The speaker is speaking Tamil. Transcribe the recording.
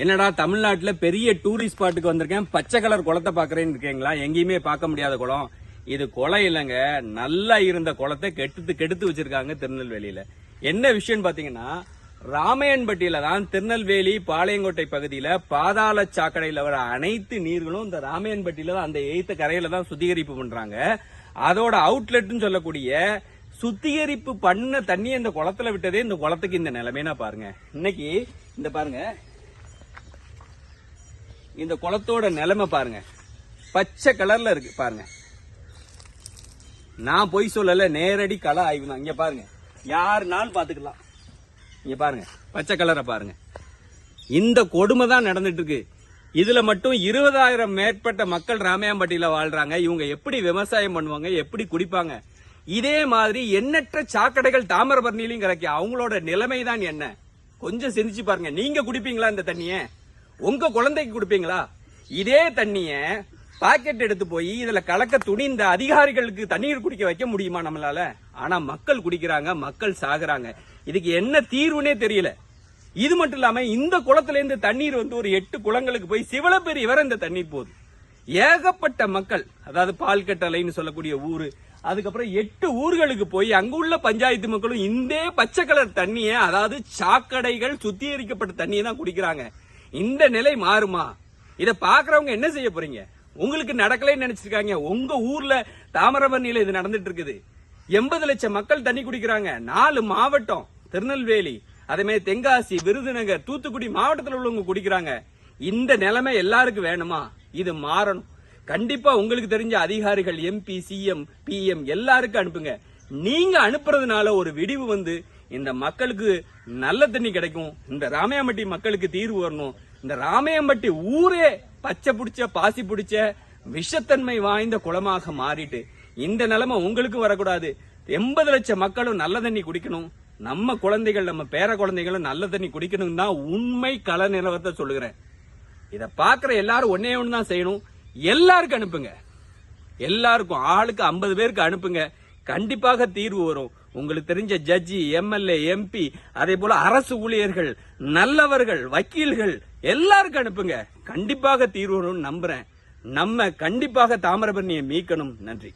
என்னடா தமிழ்நாட்டுல பெரிய டூரிஸ்ட் ஸ்பாட்டுக்கு வந்திருக்கேன். பச்சை கலர் குளத்தை பாக்குறேன்னு இருக்கீங்களா? எங்கேயுமே பார்க்க முடியாத குளம். இது குளம் இல்லைங்க. நல்லா இருந்த குளத்தை கெடுத்து கெடுத்து வச்சிருக்காங்க திருநெல்வேலியில. என்ன விஷயம்னு பாத்தீங்கன்னா ராமையன்பட்டியில தான் திருநெல்வேலி பாளையங்கோட்டை பகுதியில பாதாள சாக்கடையில வர அனைத்து நீர்களும் இந்த ராமையன்பட்டியில தான் அந்த எய்த்த கரையில தான் சுத்திகரிப்பு பண்றாங்க. அதோட அவுட்லெட்னு சொல்லக்கூடிய சுத்திகரிப்பு பண்ண தண்ணி இந்த குளத்துல விட்டதே இந்த குளத்துக்கு இந்த நிலைமைனா பாருங்க. இன்னைக்கு இந்த பாருங்க இந்த குளத்தோட நிலைமை பாருங்க. பச்சை கலர்ல இருக்கு பாருங்க. நான் பொய் சொல்லல நேரடி கள ஆய்வு தான் இங்க பாருங்க. யாருனாலும் பாத்துக்கலாம். இங்க பாருங்க. பச்சை கலரை பாருங்க. இந்த கொடுமை தான் நடந்துட்டு இருக்கு இதுல மட்டும் இருபதாயிரம் மேற்பட்ட மக்கள் ராமையாம்பட்டியில வாழ்றாங்க. இவங்க எப்படி விவசாயம் பண்ணுவாங்க எப்படி குடிப்பாங்க? இதே மாதிரி எண்ணற்ற சாக்கடைகள் தாமிரபரணிலையும் கிடைக்க அவங்களோட நிலைமை தான் என்ன? கொஞ்சம் சிந்திச்சு பாருங்க. நீங்க குடிப்பீங்களா இந்த தண்ணியை? உங்க குழந்தைக்கு கொடுப்பீங்களா? இதே தண்ணிய பாக்கெட் எடுத்து போய் இதுல கலக்க துணிந்த அதிகாரிகளுக்கு தண்ணீர் குடிக்க வைக்க முடியுமா நம்மளால? ஆனா மக்கள் குடிக்கிறாங்க மக்கள் சாகுறாங்க. இதுக்கு என்ன தீர்வுனே தெரியல. இது மட்டும் இல்லாம இந்த குளத்துல இருந்து தண்ணீர் வந்து ஒரு எட்டு குளங்களுக்கு போய் சிவலப்பெரிய வரை இந்த தண்ணீர் போகுது. ஏகப்பட்ட மக்கள் அதாவது பால்கட்டளைன்னு சொல்லக்கூடிய ஊரு அதுக்கப்புறம் எட்டு ஊர்களுக்கு போய் அங்க உள்ள பஞ்சாயத்து மக்களும் இந்த பச்சை கலர் தண்ணியை அதாவது சாக்கடைகள் சுத்திகரிக்கப்பட்ட தண்ணியை தான் குடிக்கிறாங்க. இந்த நிலை மாறுமா? இதை பாக்குறவங்க என்ன செய்ய போறீங்க? உங்களுக்கு நடக்கலன்னு நினைச்சிருக்காங்க. உங்க ஊர்ல தாமிரபரணியில இது நடந்துட்டு இருக்குது எண்பது லட்சம் மக்கள் தண்ணி குடிக்கிறாங்க. நாலு மாவட்டம் திருநெல்வேலி அதே மாதிரி தென்காசி விருதுநகர் தூத்துக்குடி மாவட்டத்தில் உள்ளவங்க குடிக்கிறாங்க. இந்த நிலைமை எல்லாருக்கும் வேணுமா? இது மாறணும். கண்டிப்பா உங்களுக்கு தெரிஞ்ச அதிகாரிகள் எம்பி சிஎம் பிஎம் எல்லாருக்கும் அனுப்புங்க. நீங்க அனுப்புறதுனால ஒரு விடிவு வந்து இந்த மக்களுக்கு நல்ல தண்ணி கிடைக்கும். இந்த ராமையாம்பட்டி மக்களுக்கு தீர்வு வரணும். இந்த ராமையாம்பட்டி ஊரே பச்சை பிடிச்ச பாசி பிடிச்ச விஷத்தன்மை வாய்ந்த குளமாக மாறிட்டு இந்த நிலைமை உங்களுக்கு வரக்கூடாது. எண்பது லட்சம் மக்களும் நல்ல தண்ணி குடிக்கணும். நம்ம குழந்தைகள் நம்ம பேர குழந்தைகளும் நல்ல தண்ணி குடிக்கணும் தான் உண்மை கள நிலவரத்தை சொல்லுகிறேன். இதை பார்க்குற எல்லாரும் ஒன்னே ஒன்று தான் செய்யணும். எல்லாருக்கும் அனுப்புங்க. எல்லாருக்கும் ஆளுக்கு ஐம்பது பேருக்கு அனுப்புங்க. கண்டிப்பாக தீர்வு வரும். உங்களுக்கு தெரிஞ்ச ஜட்ஜி எம்எல்ஏ எம்பி அதே போல அரசு ஊழியர்கள் நல்லவர்கள் வக்கீல்கள் எல்லாருக்கும் அனுப்புங்க. கண்டிப்பாக தீர்வு நம்புறேன். நம்ம கண்டிப்பாக தாமிரபரணியை மீட்கணும். நன்றி.